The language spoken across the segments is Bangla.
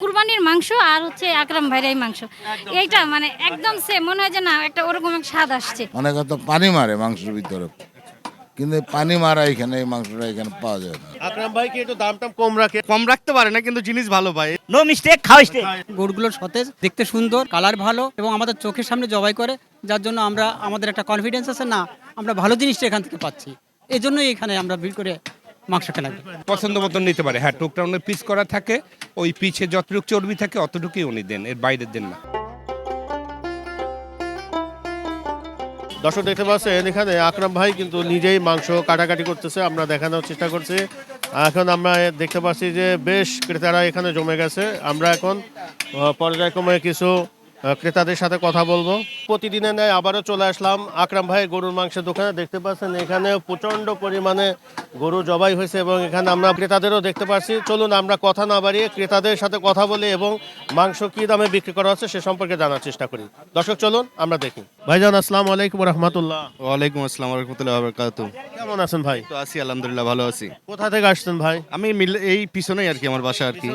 কুরবানির মাংস আর হচ্ছে আকরাম ভাইয়ের এই মাংস। এইটা মানে একদম সে মনে হয় যে না একটা ওরকম এক স্বাদ আসছে। অনেকে তো পানি মারে মাংসের ভিতরে। কিন্তু পানি মারা এখানে এই মাংসটা এখানে পাওয়া যায় না। আকরাম ভাই কি একটু দাম টাম কম রাখে? কম রাখতে পারে না কিন্তু জিনিস ভালো পায় নো মিস্টেক খাও স্টেক গরুগুলো সতেজ দেখতে সুন্দর কালার ভালো এবং আমাদের চোখের সামনে জবাই করে যার জন্য আমরা আমাদের একটা কনফিডেন্স আছে না আমরা ভালো জিনিসটা এখান থেকে পাচ্ছি। এই জন্যই এখানে আমরা ভিড় করে মাংস কেনা পছন্দ মতন নিতে পারে। হ্যাঁ টুকটা উনি পিস করা থাকে ওই পিছে যতটুকু চর্বি থাকে, অতটুকুই উনি দেন, এর বাইরে দেন না। দর্শক দেখতে পাচ্ছেন, এখানে আকরাম ভাই কিন্তু নিজেই মাংস কাটাকাটি করতেছে, আমরা দেখানোর চেষ্টা করছি। এখন আমরা দেখতে পাচ্ছি যে বেশ ক্রেতারা এখানে জমে গেছে। আমরা এখন পর্যায়ক্রমে কিছু ক্রেতাদের সাথে কথা বলব। প্রতিদিনের ন্যায় আবারও চলে আসলাম আকরাম ভাই গরুর মাংসের দোকানে। দেখতে পাচ্ছেন এখানে প্রচণ্ড পরিমাণে গরু জবাই হয়েছে এবং এখানে আমরা ক্রেতাদেরও দেখতে পাচ্ছি। চলুন আমরা কথা না বাড়িয়ে ক্রেতাদের সাথে কথা বলি এবং মাংস কি দামে বিক্রি করা হচ্ছে সে সম্পর্কে জানার চেষ্টা করি। দর্শক চলুন আমরা দেখি। ভাইজান আসসালামু আলাইকুম রহমতুল্লাহ। ওয়ালাইকুম আসসালাম রহমতুল্লাহ বারকাত কেমন আছেন ভাই? তো আছি আলহামদুলিল্লাহ ভালো আছি। কোথা থেকে আসছেন ভাই? আমি মিল- এই পিছনেই আর কি আমার বাসা আর কি।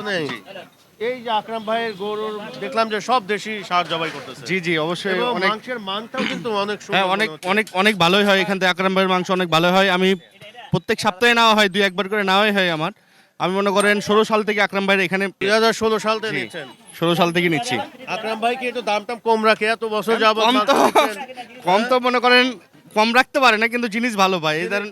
এই যে আকরাম ভাইয়ের গরুর দেখলাম যে সব দেশি সার জবাই করতেছে। জি জি অবশ্যই অনেক মাংসের মানটাও কিন্তু অনেক হ্যাঁ অনেক অনেক অনেক ভালোই হয় এখান থেকে। আকরাম ভাইয়ের মাংস অনেক ভালো হয়। আমি প্রত্যেক সপ্তাহে নেওয়া হয় দুই একবার করে নেওয়াই হয় আমার। আমি মনে করেন ষোলো সাল থেকে আকরাম ভাইয়ের এখানে দুই হাজার ষোলো সাল থেকে। নিচ্ছেন। ষোলো সাল থেকে নিচ্ছি। আকরাম ভাই কি একটু দাম টাম কম রাখে? এত বছর যাবত কম তো কম তো মনে করেন কম রাখতে পারে না কিন্তু জিনিস ভালো পায় এই ধরেন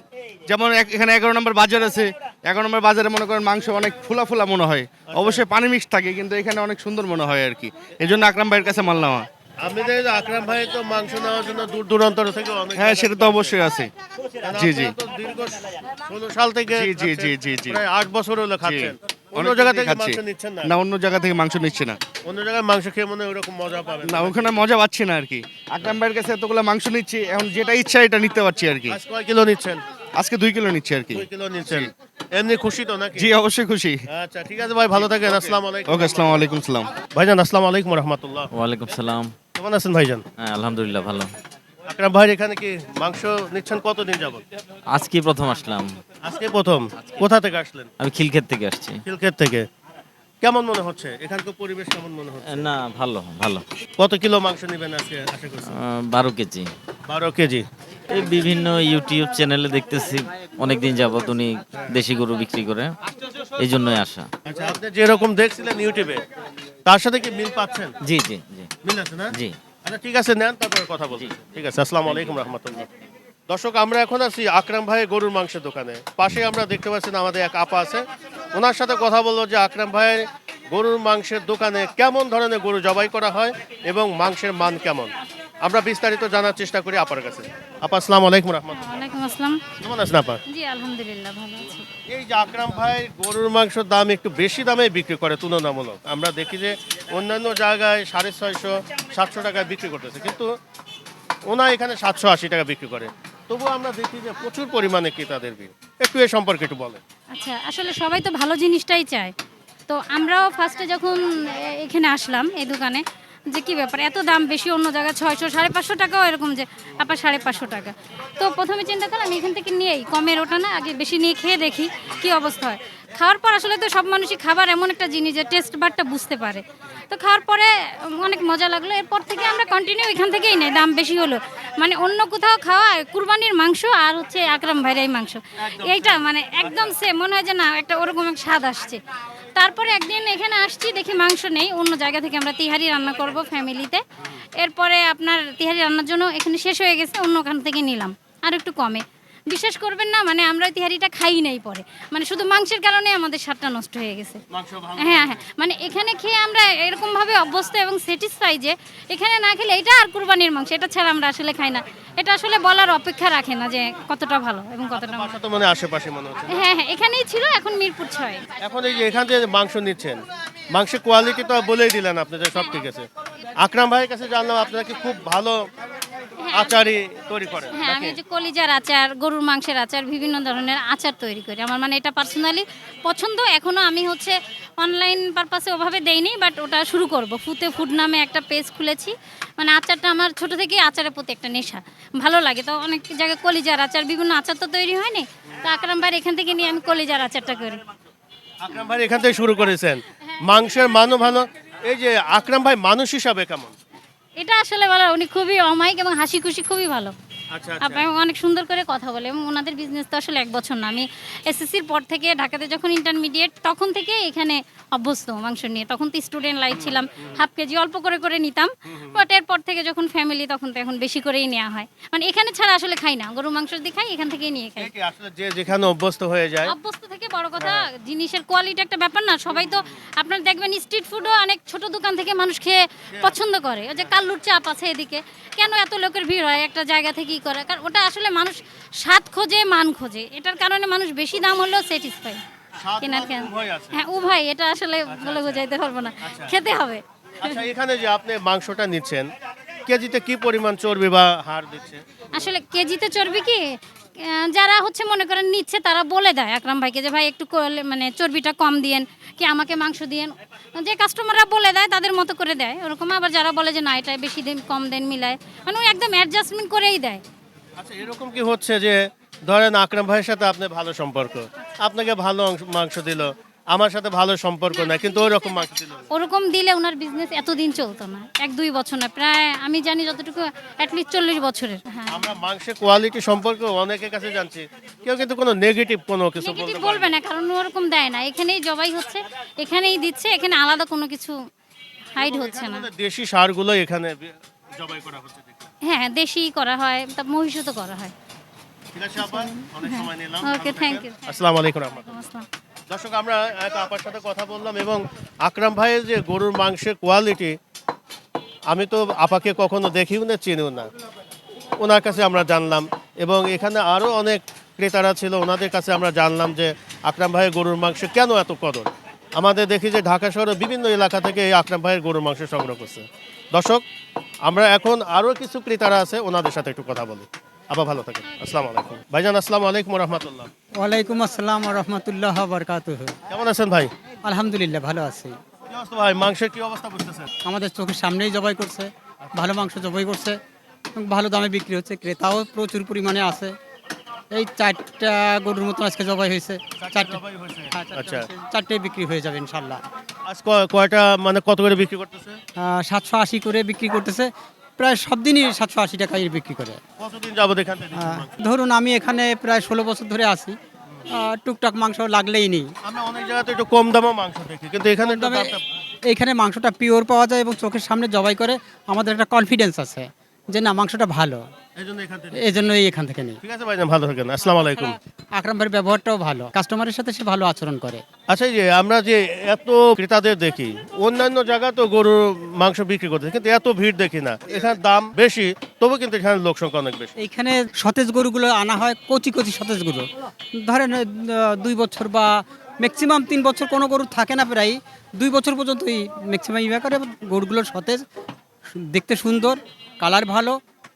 যেমন এখানে এগারো নম্বর বাজার আছে এগারো নম্বর বাজারে মনে করেন মাংস অনেক ফুলা ফুলা মনে হয় অবশ্যই পানি মিক্স থাকে কিন্তু এখানে অনেক সুন্দর মনে হয় আর কি এই জন্য আকরাম ভাইয়ের কাছে মাল নেওয়া আপনি দেখেন আকরাম ভাই তো মাংস নেওয়ার জন্য দূর দূরান্তর থেকে অনেক হ্যাঁ সেটা তো অবশ্যই আছে জি, জি। দীর্ঘ ষোলো সাল থেকে জি, জি। জি, জি, জি। আট বছর হলো খাচ্ছেন অন্য জায়গা থেকে মাংস নিচ্ছেন না? না অন্য জায়গা থেকে মাংস নিচ্ছে না। অন্য জায়গায় মাংস খেয়ে মনে হয় ওরকম মজা পাবেন না ওখানে মজা পাচ্ছি না আর কি। আকরাম ভাইয়ের কাছে এতগুলো মাংস নিচ্ছি এখন যেটা ইচ্ছা এটা নিতে পারছি আর কি। আজ কয় কিলো নিচ্ছেন? আজকে দুই কিলো নিচ্ছি আর কি। দুই কিলো নিচ্ছেন। এমনি খুশি তো নাকি? জি অবশ্যই খুশি। আচ্ছা ঠিক আছে ভাই ভালো থাকেন আসসালামু আলাইকুম। ওকে আসসালামু আলাইকুম সালাম। ভাইজান আসসালামু আলাইকুম রহমতুল্লাহ। ওয়ালাইকুম সালাম। কেমন আছেন ভাইজান? হ্যাঁ আলহামদুলিল্লাহ ভালো। আকরাম ভাই এখানে কি মাংস নিচ্ছেন কতদিন যাবত আজকে প্রথম আসলাম। আজকে প্রথম? কোথা থেকে আসলেন? আমি খিলক্ষেত থেকে আসছি। খিলক্ষেত থেকে। কেমন মনে হচ্ছে? এখানকার পরিবেশ কেমন মনে হচ্ছে? না ভালো ভালো। কত কিলো মাংস নেবেন আজকে আশা করছেন আহ, বারো কেজি। বারো কেজি। এই বিভিন্ন ইউটিউব চ্যানেলে দেখতেছি অনেকদিন যাবত উনি দেশি গরু বিক্রি করে। এই জন্যই আসা। আচ্ছা আপনি যেরকম দেখছিলেন ইউটিউবে তার সাথে কি মিল পাচ্ছেন? জি জি জি। মিল আছে না? জি। আচ্ছা ঠিক আছে নেন তারপরে কথা বলছি। ঠিক আছে আসসালামু আলাইকুম রহমতুল্লাহ। দর্শক আমরা এখন আছি আকরাম ভাই গরুর মাংসের দোকানে। পাশে আমরা দেখতে পাচ্ছেন আমাদের এক আপা আছে। ওনার সাথে কথা বলল যে আকরাম ভাই গরুর মাংসের দোকানে কেমন ধরনের গরু জবাই করা হয় এবং মাংসের মান কেমন? আমরা বিস্তারিত জানার চেষ্টা করি আপার কাছে। আপা আসসালামু আলাইকুম রহমতুল্লাহ। ওয়ালাইকুম আসসালাম। কেমন আছেন আপা? জি আলহামদুলিল্লাহ ভালো আছি। এই যে আকরাম ভাই গরুর মাংসের দাম একটু বেশি দামে বিক্রি করে তুলনামূলক। আমরা দেখি যে অন্যান্য জায়গায় সাড়ে ছয়শো সাতশো টাকায় বিক্রি করতেছে। কিন্তু ওনা এখানে সাতশো আশি টাকা বিক্রি করে। তবু আমরা দেখি যে প্রচুর পরিমাণে ক্রেতাদের ভিড়। একটু এ সম্পর্কে একটু বলেন। আচ্ছা আসলে সবাই তো ভালো জিনিসটাই চায়। তো আমরাও ফার্স্টে যখন এখানে আসলাম এই দোকানে যে কি ব্যাপার এত দাম বেশি অন্য জায়গায় ছয়শো সাড়ে পাঁচশো টাকাও এরকম যে আবার সাড়ে পাঁচশো টাকা। তো প্রথমে চিন্তা করলাম এখান থেকে নিয়েই কমের ওটা না আগে বেশি নিয়ে খেয়ে দেখি কি অবস্থা হয়। খাওয়ার পর আসলে তো সব মানুষই খাবার এমন একটা জিনিস যে টেস্ট বারটা বুঝতে পারে। তো খাওয়ার পরে অনেক মজা লাগল এরপর থেকে আমরা কন্টিনিউ এখান থেকেই নেই দাম বেশি হলো। মানে অন্য কোথাও খাওয়া কুরবানির মাংস আর হচ্ছে আকরাম ভাইরাই মাংস। এইটা মানে একদম সে মনে হয় যে না একটা ওরকম এক স্বাদ আসছে। তারপরে একদিন এখানে আসছি, দেখি মাংস নেই, অন্য জায়গা থেকে আমরা তিহারি রান্না করব ফ্যামিলিতে। এরপরে আপনার তিহারি রান্নার জন্য এখানে শেষ হয়ে গেছে, অন্য ওখান থেকে নিলাম, আর একটু কমে। বিশ্বাস করবেন না মানে আমরা তিহারিটা খাই নাই পরে। মানে শুধু মাংসের কারণে আমাদের স্বাদটা নষ্ট হয়ে গেছে। হ্যাঁ হ্যাঁ মানে এখানে খেয়ে আমরা এরকম ভাবে অভ্যস্ত এবং স্যাটিসফাই যে এখানে না খেলে এটা আর কুরবানির মাংস এটা ছাড়া আমরা আসলে খাই না। এটা আসলে বলার অপেক্ষা রাখে না যে কতটা ভালো এবং কতটা বাসা তো মানে আশেপাশে মনে হচ্ছে হ্যাঁ হ্যাঁ এখানেই ছিল এখন মিরপুর ছয়। এখন এই যে এখান থেকে মাংস নিচ্ছেন মাংসের কোয়ালিটি তো বলেই দিলেন আপনি যে সব ঠিক আছে। আকরাম ভাইয়ের কাছে জানলাম আপনারা কি খুব ভালো আচারই তৈরি করেন হ্যাঁ আমি? যে কলিজার আচার গরুর মাংসের আচার বিভিন্ন ধরনের আচার তৈরি করি। আমার মানে এটা পার্সোনালি পছন্দ এখনও আমি হচ্ছে অনলাইন পারপাসে ওভাবে দেইনি বাট ওটা শুরু করব। ফুতে ফুড নামে একটা পেজ খুলেছি। মানে আচারটা আমার ছোট থেকেই আচারের প্রতি একটা নেশা। ভালো লাগে তো অনেক জায়গায় কলিজার আচার বিভিন্ন আচার তো তৈরি হয়নি। তো আকরাম ভাই এখান থেকে নিয়ে আমি কলিজার আচারটা করি। আকরাম ভাই এখান থেকে শুরু করেছেন। মাংসের মানও ভালো এই যে আকরাম ভাই মানুষ হিসাবে কেমন? এটা আসলে ভালো উনি খুবই অমায়িক এবং হাসি খুশি খুবই ভালো। আপনার অনেক সুন্দর করে কথা বলে এবং ওনাদের বিজনেস তো আসলে এক বছর না। আমি এসএসসির পর থেকে ঢাকাতে যখন ইন্টারমিডিয়েট তখন থেকে এখানে অভ্যস্ত মাংস নিয়ে। তখন তো স্টুডেন্ট লাইফ ছিলাম হাফ কেজি অল্প করে করে নিতাম। বাট এরপর থেকে যখন ফ্যামিলি তখন তো এখন বেশি করেই নেওয়া হয়। মানে এখানে ছাড়া আসলে খাই না। গরু মাংস দিয়ে খাই এখান থেকেই নিয়ে খাই। আসলে যে যেখানে অভ্যস্ত হয়ে যায়। অভ্যস্ত থেকে বড় কথা জিনিসের কোয়ালিটি একটা ব্যাপার না। সবাই তো আপনার দেখবেন স্ট্রিট ফুডও অনেক ছোট দোকান থেকে মানুষ খেয়ে পছন্দ করে। ওই যে কাল্লুর চাপ আছে এদিকে। কেন এত লোকের ভিড় হয়? একটা জায়গা থেকেই করে কারণ ওটা আসলে মানুষ স্বাদ খোঁজে মান খোঁজে। এটার কারণে মানুষ বেশি দাম হলেও স্যাটিসফাই কেনার কেন উভয় আছে। হ্যাঁ উভয় এটা আসলে বলে বোঝাইতে পারব না। খেতে হবে। আচ্ছা এখানে যে আপনি মাংসটা নিচ্ছেন কেজিতে কি পরিমাণ চর্বি বা হাড় দিচ্ছে? আসলে কেজিতে চর্বি কি? যারা হচ্ছে মনে করেন নিচ্ছে, তারা বলে দেয়, আকরাম ভাইকে যে, ভাই, একটু মানে চর্বিটা কম দিয়েন, কি আমাকে মাংস দিয়েন? যে কাস্টমাররা বলে দেয়, তাদের মতো করে দেয়, ওরকম। আবার যারা বলে যে, না, এটা বেশি দিন, কম দেন, মিলায়। মানে ওই একদম অ্যাডজাস্টমেন্ট করেই দেয়। আচ্ছা এরকম কি হচ্ছে যে, ধরেন আকরাম ভাইয়ের সাথে আপনার ভালো সম্পর্ক? আপনাকে ভালো মাংস দিল আমার সাথে ভালো সম্পর্ক না কিন্তু ওই রকম মাংস দিল না। ওরকম দিলে ওনার বিজনেস এতদিন চলতো না এক দুই বছর না প্রায় আমি জানি যতটুকু অ্যাটলিস্ট চল্লিশ বছরের হ্যাঁ। আমরা মাংসের কোয়ালিটি সম্পর্কে অনেকের কাছে জানছি কেউ কিন্তু কোনো নেগেটিভ কোনো কিছু নেগেটিভ বলতে বলবে না কারণ ওরকম দেয় না এখানেই জবাই হচ্ছে এখানেই দিচ্ছে এখানে আলাদা কোনো কিছু হাইড হচ্ছে না। দেশি সারগুলো এখানে বি- জবাই করা হচ্ছে। হ্যাঁ দেশি করা হয় তা মহিষও তো করা হয়। ঠিক আছে আপা অনেক সময় নিলাম। ওকে থ্যাংক ইউ আসসালামু আলাইকুম রহমতুল্লাহ। আসসালাম। দর্শক, আমরা এক আপার সাথে কথা বললাম এবং আকরাম ভাইয়ের যে গরুর মাংসের কোয়ালিটি আমি তো আপাকে কখনো দেখিও না, চিনিও না। ওনার কাছে আমরা জানলাম এবং এখানে আরও অনেক ক্রেতারা ছিল, ওনাদের কাছে আমরা জানলাম যে আকরাম ভাইয়ের গরুর মাংস কেন এত কদর। আমাদের দেখি যে ঢাকা শহরের বিভিন্ন এলাকা থেকে এই আকরাম ভাইয়ের গরুর মাংস সংগ্রহ করছে। দর্শক, আমরা এখন আরও কিছু ক্রেতারা আছে, ওনাদের সাথে একটু কথা বলি। আবার ভালো থাকেন। আসসালামু আলাইকুম। ভাইজান আসসালামু আলাইকুম রহমতুল্লাহ ওয়ালাইকুম আসসালাম রহমতুল্লাহ বরকাত কেমন আছেন ভাই? আলহামদুলিল্লাহ ভালো আছি। ভাই? মাংসের কি অবস্থা বুঝতেছেন? আমাদের চোখের সামনেই জবাই করছে। ভালো মাংস জবাই করছে। ভালো দামে বিক্রি হচ্ছে। ক্রেতাও প্রচুর পরিমাণে আছে। এই চারটা গরুর মতো আজকে জবাই হয়েছে। চারটে হ্যাঁ, চারটে আচ্ছা। চারটে বিক্রি হয়ে যাবে ইনশাল্লাহ আজ কয়টা মানে কত করে বিক্রি করতেছে? সাতশো আশি করে বিক্রি করতেছে। প্রায় সব দিনই সাতশো আশি টাকায় বিক্রি করে। কতদিন যাব এখান থেকে ধরুন আমি এখানে প্রায় ষোলো বছর ধরে আছি। টুকটাক মাংস লাগলেই নেই। আমরা অনেক জায়গাতে একটু কম দামে মাংস দেখি কিন্তু এখানে এইখানে মাংসটা পিওর পাওয়া যায় এবং চোখের সামনে জবাই করে। আমাদের একটা কনফিডেন্স আছে। যে না মাংসটা ভালো। এই জন্য এখান থেকে এই জন্যই এখান থেকে নিই। ঠিক আছে ভাই ভালো থাকেন। আসসালামু আলাইকুম। আকরাম ভাইয়ের ব্যবহারটাও ভালো। কাস্টমারের সাথে সে ভালো আচরণ করে। আচ্ছা এই যে আমরা যে এত ক্রেতাদের দেখি অন্যান্য জায়গা তো গরুর মাংস বিক্রি করতে কিন্তু এত ভিড় দেখি না। এখানে দাম বেশি তবু কিন্তু এখানে লোক সংখ্যা অনেক বেশি। এইখানে সতেজ গরুগুলো আনা হয় কচি কচি সতেজ গরু। ধরেন দুই বছর বা ম্যাক্সিমাম তিন বছর কোনো গরু থাকে না প্রায়। দুই বছর পর্যন্তই ম্যাক্সিমাম ইয়ে করে এবং গরুগুলোর সতেজ। দেখতে সুন্দর কালার ভালো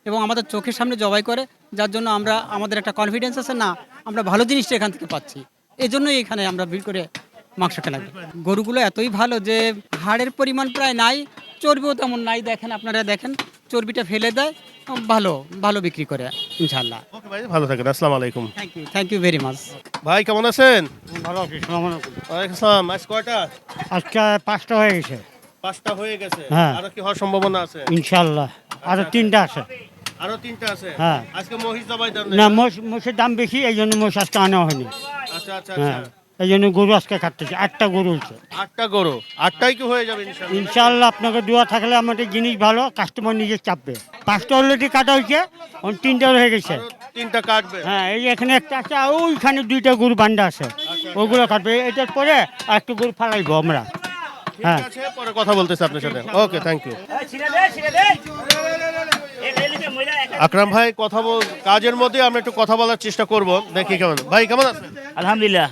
এবং আমাদের চোখের সামনে জবাই করে যার জন্য আমরা আমাদের একটা কনফিডেন্স আছে না আমরা ভালো জিনিসটা এখান থেকে পাচ্ছি। এই জন্যই এখানে আমরা ভিড় করে মাংস কেনা গরুগুলো এতই ভালো যে হাড়ের পরিমাণ প্রায় নাই চর্বিও তেমন নাই দেখেন আপনারা দেখেন চর্বিটা ফেলে দেয় ভালো ভালো বিক্রি করে ইনশাল্লাহ ভালো থাকেন আসসালামু আলাইকুম। Thank you thank you very much ভাই কেমন আছেন? ভালো আছি আসসালাম আজ কয়টা? আজকে পাঁচটা হয়ে গেছে। পাঁচটা হয়ে গেছে। হ্যাঁ। আরও কি হওয়ার সম্ভাবনা আছে? আরও তিনটা আছে। আরও তিনটা আছে? হ্যাঁ। আজকে মহিষ জবাই দেন না মোষ মোষের দাম বেশি এই জন্য মোষ আজকে আনা হয়নি। আচ্ছা আচ্ছা হ্যাঁ। আচ্ছা। এই জন্য গরু আজকে কাটতেছে আটটা গরু হচ্ছে আটটা গরু। আটটাই কি হয়ে যাবে ইনশাআল্লাহ? আপনাকে দোয়া থাকলে আমাদের জিনিস ভালো কাস্টমার নিজে চাপবে। পাঁচটা অলরেডি কাটা হয়েছে তিনটা হয়ে গেছে। তিনটা কাটবে। হ্যাঁ এই এখানে একটা আছে ওইখানে দুইটা গরু বান্ডা আছে। ওগুলো কাটবে। এটার পরে আর একটু গরু ফালাইবো আমরা। হ্যাঁ। ঠিক আছে পরে কথা বলতেছি আপনার সাথে। ওকে থ্যাংক ইউ আকরাম ভাই কথা বল কাজের মধ্যে আমরা একটু কথা বলার চেষ্টা করব। দেখি কেমন ভাই কেমন আছেন? আলহামদুলিল্লাহ।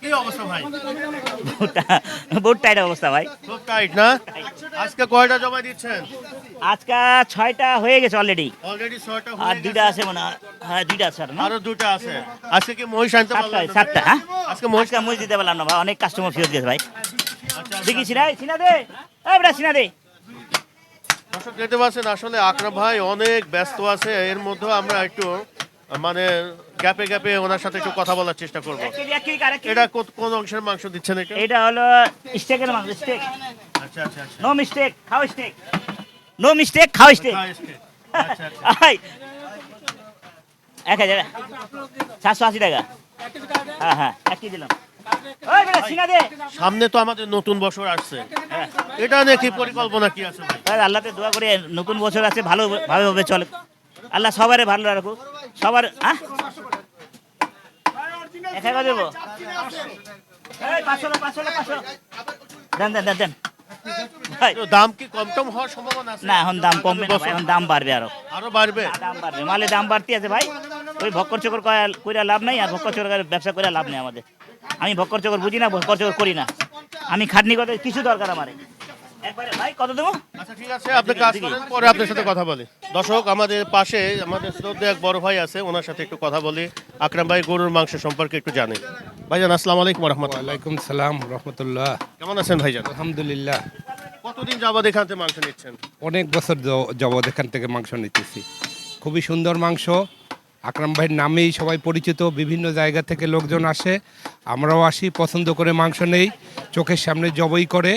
কি অবস্থা ভাই? বহুত টাইট অবস্থা ভাই। খুব টাইট না? আজকে কয়টা জমা দিচ্ছেন? আজকে ছয়টা হয়ে গেছে অলরেডি অলরেডি ছয়টা আর দুইটা আছে মনে হয়। হ্যাঁ দুইটা আছে না? আরও আছে। আজকে কি মহিষ আনতে সাতটা সাতটা হ্যাঁ? আজকে মহিষ দিতে পারলাম না ভাই অনেক কাস্টমার ফেরত গেছে ভাই। দেখি সিনা সিনা দে। এই বেটা সিনা দে। দর্শক দেখতে পাচ্ছেন আসলে আকরাম ভাই অনেক ব্যস্ত আছে। এর মধ্যে আমরা একটু মানে গ্যাপে গ্যাপে ওনার সাথে একটু কথা বলার চেষ্টা করব। এটা কোন অংশের মাংস দিচ্ছেন এটা এটা হলো স্টেকের মাংস স্টেক আচ্ছা আচ্ছা আচ্ছা। নো মিস্টেক খাও স্টেক নো মিস্টেক খাও স্টেক আচ্ছা আচ্ছা। এক হাজার সাতশো আশি টাকা। হ্যাঁ হ্যাঁ এক কেজি দিলাম। সামনে তো আমাদের নতুন বছর আসছে। এটা নিয়ে কি পরিকল্পনা কি আছে ভাই? আল্লাহতে দোয়া করে নতুন বছর আছে ভালো ভালোভাবে চলে। আল্লাহ সবারে ভালো রাখুক। সবার হ্যাঁ এক হাজার দেবো। এই, পাঁচশো না, পাঁচশো না, পাঁচশো। দেন দেন দেন দেন। দাম কি কম টম হওয়ার সম্ভাবনা আছে? না এখন দাম কমবে না এখন দাম বাড়বে আরও। আরও বাড়বে? দাম বাড়বে। মালে দাম বাড়তি আছে ভাই। ওই ভক্কর চকর করে লাভ নাই আর ভক্কর চকর ব্যবসা করে লাভ নেই আমাদের। আমি ভক্কর চকর বুঝি না ভক্কর চকর করি না। আমি খাটনি করতে কিছু দরকার আমার। একবারে ভাই কত দেবো? আচ্ছা ঠিক আছে আপনি কাজ করেন পরে আপনার সাথে কথা বলি। দর্শক আমাদের পাশে আমাদের শ্রদ্ধা এক বড় ভাই আছে ওনার সাথে একটু কথা বলি। আকরাম ভাই গরুর মাংস সম্পর্কে একটু জানি। ভাইজান আসসালামু আলাইকুম রহমতুল্লাহ। ওয়ালাইকুম সালাম রহমতুল্লাহ। কেমন আছেন ভাইজান? আলহামদুলিল্লাহ। কতদিন যাবত এখান থেকে মাংস নিচ্ছেন? অনেক বছর য- এখান থেকে মাংস নিতেছি। খুবই সুন্দর মাংস আকরাম ভাইয়ের নামেই সবাই পরিচিত বিভিন্ন জায়গা থেকে লোকজন আসে। আমরাও আসি পছন্দ করে মাংস নেই চোখের সামনে জবই করে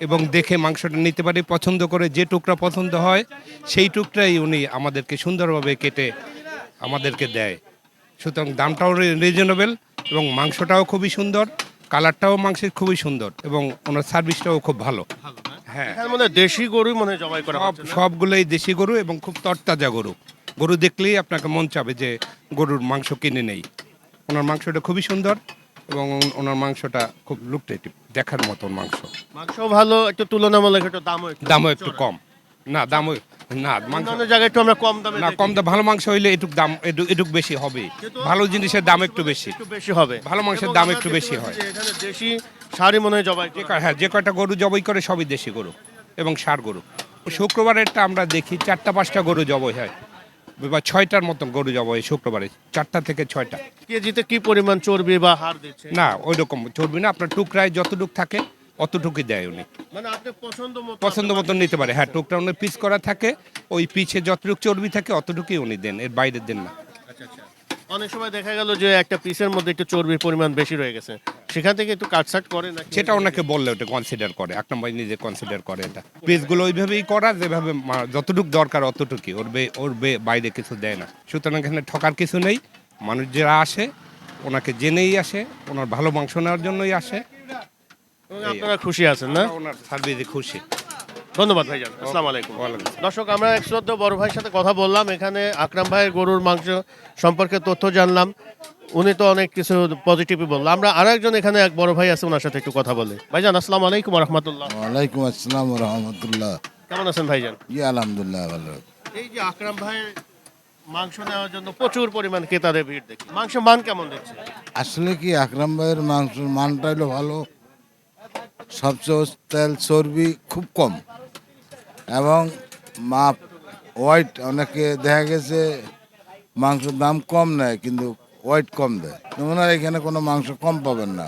এবং দেখে মাংসটা নিতে পারি পছন্দ করে যে টুকরা পছন্দ হয় সেই টুকরাই উনি আমাদেরকে সুন্দরভাবে কেটে আমাদেরকে দেয়। সুতরাং দামটাও রিজনেবল এবং মাংসটাও খুবই সুন্দর কালারটাও মাংসের খুবই সুন্দর এবং ওনার সার্ভিসটাও খুব ভালো। হ্যাঁ। দেশি গরু মনে হয় জবাই করা সব সবগুলোই দেশি গরু এবং খুব তরতাজা গরু। গরু দেখলেই আপনাকে মন চাবে যে গরুর মাংস কিনে নেই। ওনার মাংসটা খুবই সুন্দর এবং ওনার মাংসটা খুব লুকটেটিভ দেখার মতন মাংস। মাংস ভালো একটু তুলনামূলক একটু দামও দামও একটু কম। না দামও না মাংস জায়গায় একটু আমরা কম দামে না কম দাম ভালো মাংস হইলে এটুক দাম এটুক বেশি হবে। ভালো জিনিসের দাম একটু বেশি। একটু বেশি হবে। ভালো মাংসের দাম একটু বেশি হয়। এখানে দেশি শাড়ি মনে হয় জবাই যে হ্যাঁ যে কয়টা গরু জবাই করে সবই দেশি গরু এবং সার গরু। শুক্রবারেরটা আমরা দেখি চারটা পাঁচটা গরু জবাই হয়। বা ছয়টার মতন গরু জবাই হয় শুক্রবারে চারটা থেকে ছয়টা। কেজিতে কি পরিমাণ চর্বি বা হার দিচ্ছে? না ওই রকম চর্বি না আপনার টুকরায় যতটুক থাকে অতটুকুই দেয় উনি। মানে আপনি পছন্দ মতো পছন্দ মতন নিতে পারে হ্যাঁ টুকরা উনি পিস করা থাকে ওই পিছে যতটুক চর্বি থাকে অতটুকুই উনি দেন এর বাইরে দেন না। আচ্ছা আচ্ছা। অনেক সময় দেখা গেল যে একটা পিসের মধ্যে একটু চর্বির পরিমাণ বেশি রয়ে গেছে। সেখান থেকে একটু কাটসাট করে না সেটা ওনাকে বললে ওটা কনসিডার করে। এক নম্বর নিজে কনসিডার করে এটা। পেজগুলো ওইভাবেই করা যেভাবে যতটুক দরকার অতটুকুই। ওর বে- ওর বে- বাইরে কিছু দেয় না। সুতরাং এখানে ঠকার কিছু নেই। মানুষ যারা আসে ওনাকে জেনেই আসে ওনার ভালো মাংস নেওয়ার জন্যই আসে। আপনারা খুশি আছেন না? ওনার সার্ভিসে খুশি। ধন্যবাদ ভাইজান আসসালামু আলাইকুম। দর্শক আমরা এক শ্রদ্ধা বড় ভাইয়ের সাথে কথা বললাম। এখানে আকরাম ভাইয়ের গরুর মাংস সম্পর্কে তথ্য জানলাম। উনি তো অনেক কিছু পজিটিভই বলল। আমরা আরও একজন এখানে এক বড় ভাই আছে ওনার সাথে একটু কথা বলি। ভাইজান আসসালামু আলাইকুম রহমতুল্লাহ ওয়ালাইকুম আসসালাম রহমতুল্লাহ কেমন আছেন ভাইজান? ই আলহামদুলিল্লাহ ভালো। এই যে আকরাম ভাই মাংস নেওয়ার জন্য প্রচুর পরিমাণ ক্রেতাদের ভিড় দেখি। মাংস মান কেমন দিচ্ছে আসলে কি আকরাম ভাইয়ের মাংসের মানটা হলো ভালো। সবচেয়ে তেল চর্বি খুব কম। এবং মাপ ওয়াইট অনেকে দেখা গেছে মাংসের দাম কম নেয় কিন্তু ওয়াইট কম দেয়। ওনার এখানে কোনো মাংস কম পাবেন না।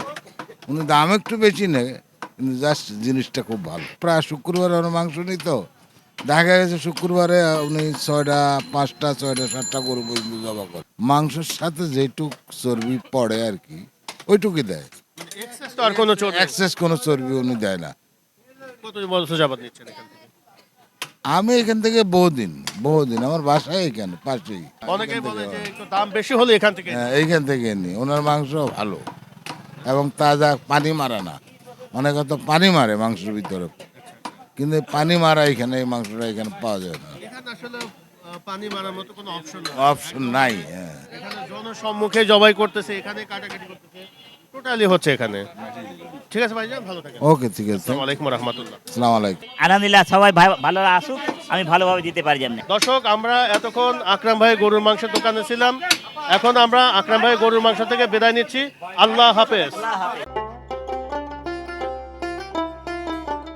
উনি দাম একটু বেশি নেয় কিন্তু জাস্ট জিনিসটা খুব ভালো। প্রায় শুক্রবারে ওরা মাংস নিত দেখা গেছে শুক্রবারে উনি ছয়টা পাঁচটা ছয়টা সাতটা গরু পর্যন্ত জবা করে। মাংসের সাথে যেটুক চর্বি পড়ে আর কি ওইটুকুই দেয়। এক্সেস কোনো চর্বি উনি দেয় না। কত বছর যাবত নিচ্ছেন আমি এখান থেকে বহুদিন বহুদিন আমার বাসায় এখানে পাশেই। অনেকেই বলে যে একটু দাম বেশি হলে এখান থেকে হ্যাঁ, এইখান থেকে নি। ওনার মাংস ভালো এবং তাজা পানি মারা না। অনেকে তো পানি মারে মাংসের ভিতরে। কিন্তু এই পানি মারা এখানে এই মাংসটা এখানে পাওয়া যায় না। এখানে আসলে আহ, পানি মারার মতো কোনো অপশন নেই। অপশন নাই হ্যাঁ। এখানে জনসম্মুখে জবাই করতেছে এখানে কাটাকাটি করতেছে। টোটালি হচ্ছে এখানে। ঠিক আছে ভাইজান? ভালো থাকেন। ওকে ঠিক আছে। আসসালামু আলাইকুম রহমতুল্লাহ আসসালামু আলাইকুম। আলহামদুলিল্লাহ সবাই ভালো আসুক আমি ভালোভাবে দিতে পারি যেমনি। দর্শক আমরা এতক্ষণ আকরাম ভাই গরুর মাংসের দোকানে ছিলাম। এখন আমরা আকরাম ভাই গরুর মাংস থেকে বিদায় নিচ্ছি। আল্লাহ হাফেজ।